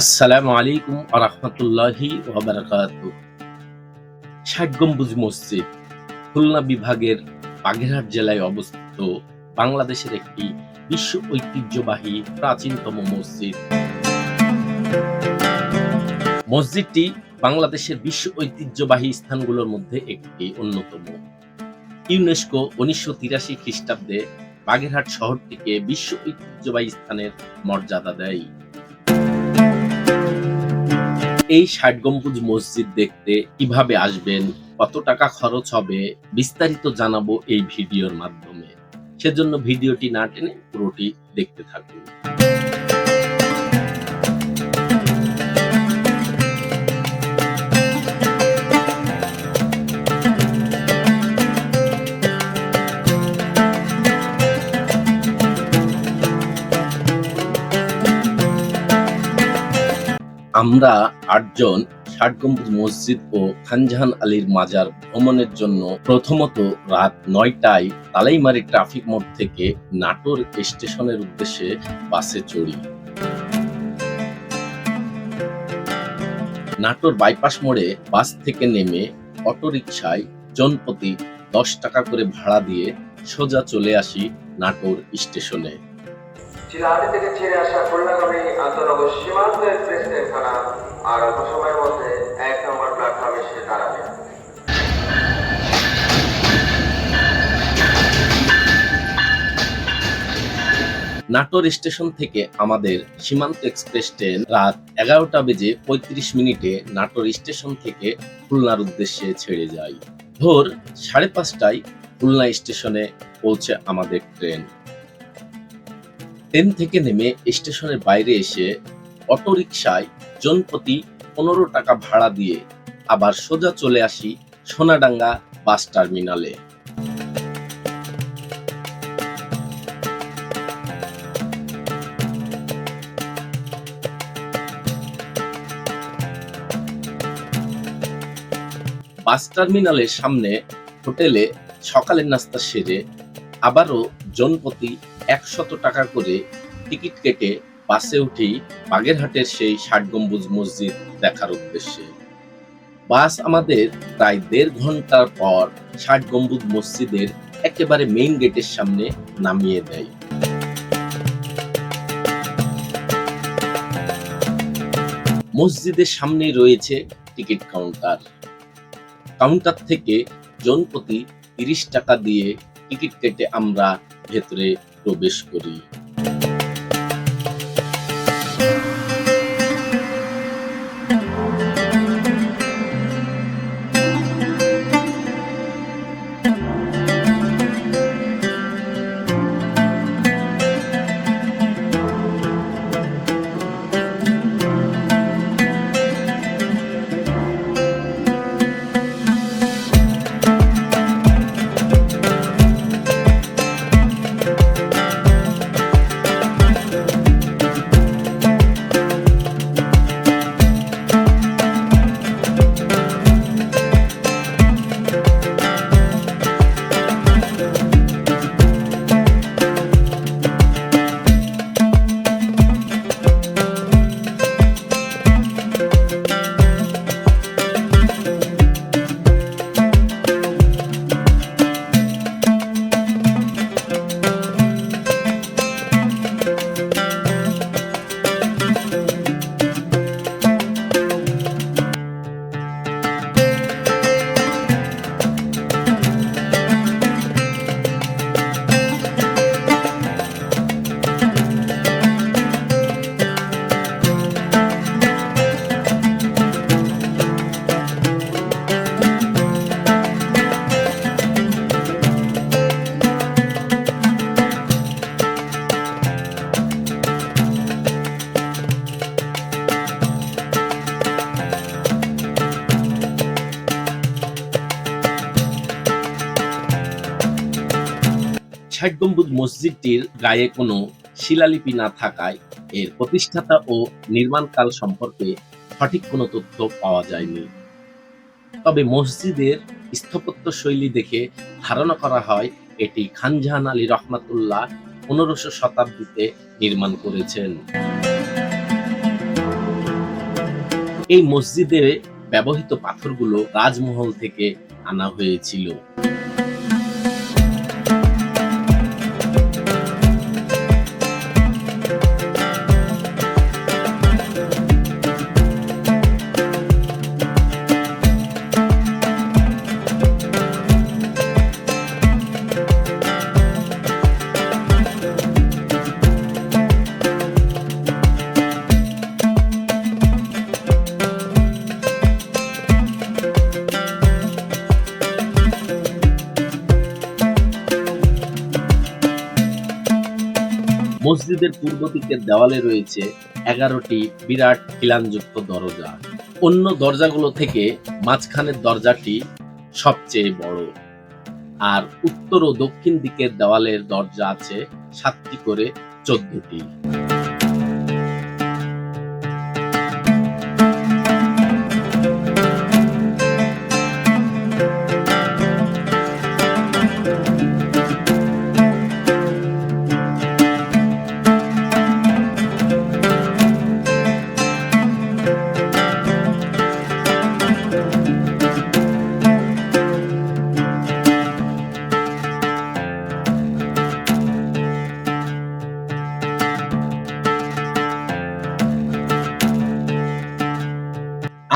আসসালামু আলাইকুম আরহামতুল্লাহি ওবরাকাত ষাট গম্বুজ মসজিদ, খুলনা বিভাগের বাগেরহাট জেলায় অবস্থিত বাংলাদেশের একটি বিশ্ব ঐতিহ্যবাহী প্রাচীনতম মসজিদ। মসজিদটি বাংলাদেশের বিশ্ব ঐতিহ্যবাহী স্থানগুলোর মধ্যে একটি অন্যতম। ইউনেস্কো উনিশশো তিরাশি খ্রিস্টাব্দে বাগেরহাট শহরটিকে বিশ্ব ঐতিহ্যবাহী স্থানের মর্যাদা দেয়। এই ষাট গম্বুজ মসজিদ দেখতে কীভাবে আসবেন, কত টাকা খরচ হবে, বিস্তারিত জানাব এই ভিডিওর মাধ্যমে। সেজন্য ভিডিওটি না টেনে পুরোটি দেখতে থাকুন। আমরা আটজন ষাট গম্বুজ মসজিদ ও খানজাহান আলীর মাজার ভ্রমণের জন্য প্রথমত রাত নয়টায় তালাইমারি ট্রাফিক মোড় থেকে নাটোর স্টেশনের উদ্দেশ্যে বাসে চড়ি। নাটোর বাইপাস মোড়ে বাস থেকে নেমে অটোরিকশায় জনপ্রতি দশ টাকা করে ভাড়া দিয়ে সোজা চলে আসি নাটোর স্টেশনে। থেকে ছেড়ে আসা খুলনাগামী আন্তনগর আর অল্প সময়ের মধ্যে এক নম্বর প্ল্যাটফর্মে দাঁড়াবে। নাটোর স্টেশন থেকে আমাদের সীমান্ত এক্সপ্রেস ট্রেন রাত এগারোটা বেজে পঁয়ত্রিশ মিনিটে নাটোর স্টেশন থেকে খুলনার উদ্দেশ্যে ছেড়ে যায়। ভোর সাড়ে পাঁচটায় খুলনা স্টেশনে পৌঁছে আমাদের ট্রেন। ট্রেন থেকে নেমে স্টেশনের বাইরে এসে অটোরিকশায় জনপ্রতি পনেরো টাকা ভাড়া দিয়ে আবার সোজা চলে আসি সোনাডাঙ্গা বাস টার্মিনালে। বাস টার্মিনালের সামনে হোটেলে সকালের নাস্তা সেরে আবারও জনপ্রতি একশত টাকা করে টিকিট কেটে বাসে উঠেই বাগেরহাটের সেই ষাট গম্বুজ মসজিদ দেখার উদ্দেশ্যে। বাস আমাদের প্রায় দেড় ঘণ্টার পর ষাট গম্বুজ মসজিদের একেবারে মেইন গেটের সামনে নামিয়ে দেয়। মসজিদের সামনেই রয়েছে টিকিট কাউন্টার কাউন্টার থেকে জনপ্রতি তিরিশ টাকা দিয়ে টিকিট কেটে আমরা ভেতরে প্রবেশ করি। মসজিদটির গায়ে কোনো শিলালিপি না থাকায় এর প্রতিষ্ঠাতা ও নির্মাণকাল সম্পর্কে সঠিক কোনো তথ্য পাওয়া যায়নি। তবে মসজিদের স্থাপত্য শৈলী দেখে ধারণা করা হয়, এটি খানজাহান আলী রহমাতুল্লাহ পনেরোশো শতাব্দীতে নির্মাণ করেছেন। এই মসজিদে ব্যবহৃত পাথরগুলো রাজমহল থেকে আনা হয়েছিল। মসজিদের পূর্ব দিকের দেওয়ালে রয়েছে এগারোটি বিরাট খিলানযুক্ত দরজা। অন্য দরজাগুলো থেকে মাঝখানের দরজাটি সবচেয়ে বড়। আর উত্তর ও দক্ষিণ দিকের দেওয়ালের দরজা আছে সাতটি করে চোদ্দটি।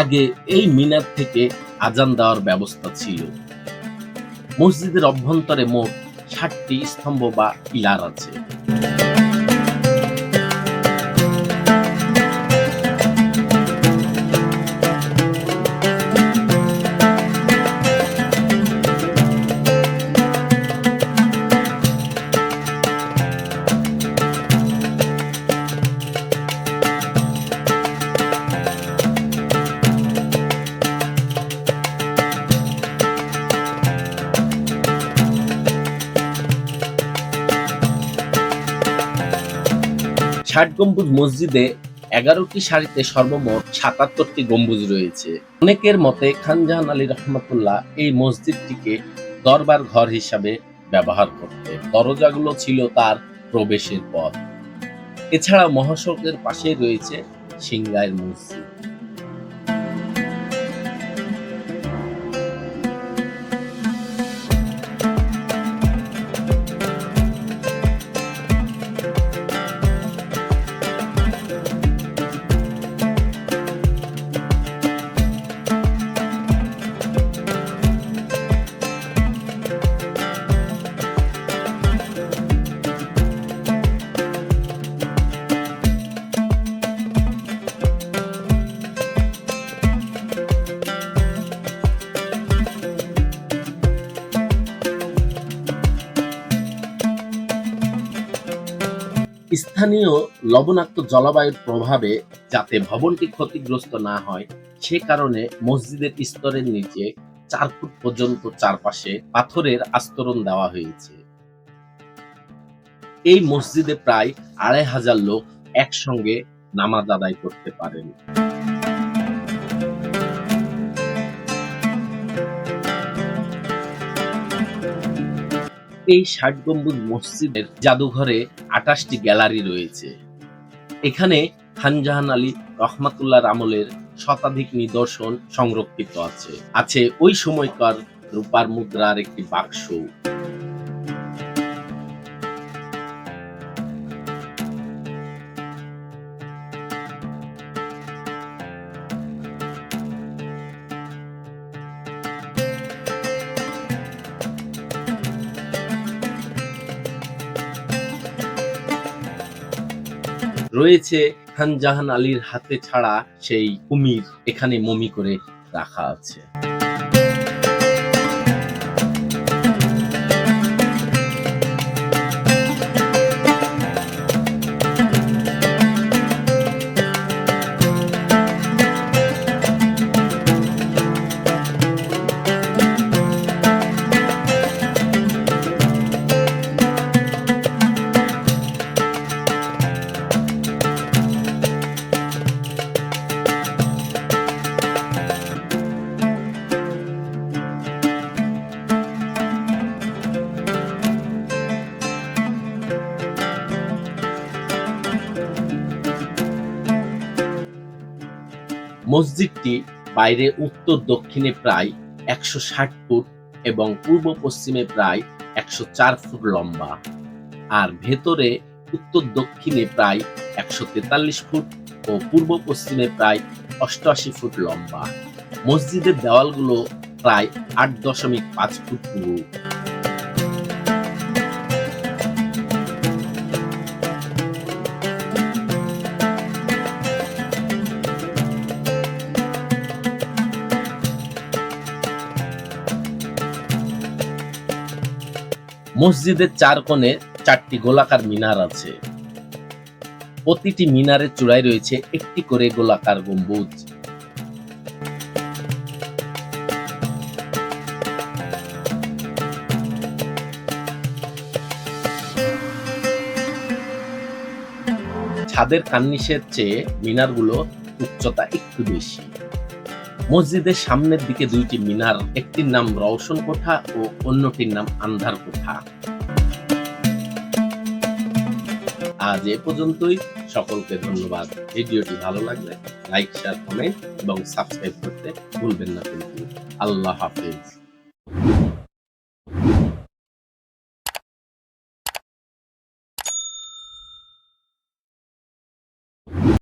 আগে এই মিনার থেকে আজান দেওয়ার ব্যবস্থা ছিল। মসজিদের অভ্যন্তরে মোট ষাটটি স্তম্ভ বা পিলার আছে। ষাট গম্বুজ মসজিদে এগারোটি সারিতে সর্বমোট সাতাত্তরটি গম্বুজ রয়েছে। অনেকের মতে খানজাহান আলী রহমতুল্লাহ এই মসজিদটিকে দরবার ঘর হিসাবে ব্যবহার করতে দরজাগুলো ছিল তার প্রবেশের পথ। এছাড়া মহাসড়কের পাশেই রয়েছে সিংগাইর মসজিদ। স্থানীয় লবণাক্ত জলবায়ুর প্রভাবে যাতে ভবনটি ক্ষতিগ্রস্ত না হয়, সে কারণে মসজিদের স্তরের নিচে চার ফুট পর্যন্ত চারপাশে পাথরের আস্তরণ দেওয়া হয়েছে। এই মসজিদে প্রায় আড়াই হাজার লোক একসঙ্গে নামাজ আদায় করতে পারেন। এই ষাট গম্বুজ মসজিদের জাদুঘরে আটাশটি গ্যালারি রয়েছে। এখানে খানজাহান আলী রহমাতুল্লাহর আমলের শতাধিক নিদর্শন সংরক্ষিত আছে। আছে ওই সময়কার রূপার মুদ্রার একটি বাক্স। রয়েছে খানজাহান আলীর হাতে ছাড়া সেই কুমির এখানে মমি করে রাখা আছে। মসজিদটি বাইরে উত্তর দক্ষিণে প্রায় একশো ষাট ফুট এবং পূর্ব পশ্চিমে প্রায় একশো চার ফুট লম্বা। আর ভেতরে উত্তর দক্ষিণে প্রায় একশো তেতাল্লিশ ফুট ও পূর্ব পশ্চিমে প্রায় অষ্টআশি ফুট লম্বা। মসজিদের দেওয়ালগুলো প্রায় আট দশমিক পাঁচ ফুট পুরু মসজিদের চার কোণে চারটি গোলাকার মিনার আছে। প্রতিটি মিনারের চূড়ায় রয়েছে একটি করে গোলাকার গম্বুজ। ছাদের কার্নিশের চেয়ে মিনারগুলো উচ্চতা একটু বেশি। মসজিদের সামনের দিকে দুইটি মিনার, একটির নাম রওশন কোঠা ও অন্যটির নাম আন্ধার কোঠা। আজ এ পর্যন্তই, সকলকে ধন্যবাদ। ভিডিওটি ভালো লাগলে, লাইক শেয়ার কমেন্ট এবং সাবস্ক্রাইব করতে ভুলবেন না কিন্তু। আল্লাহ হাফিজ।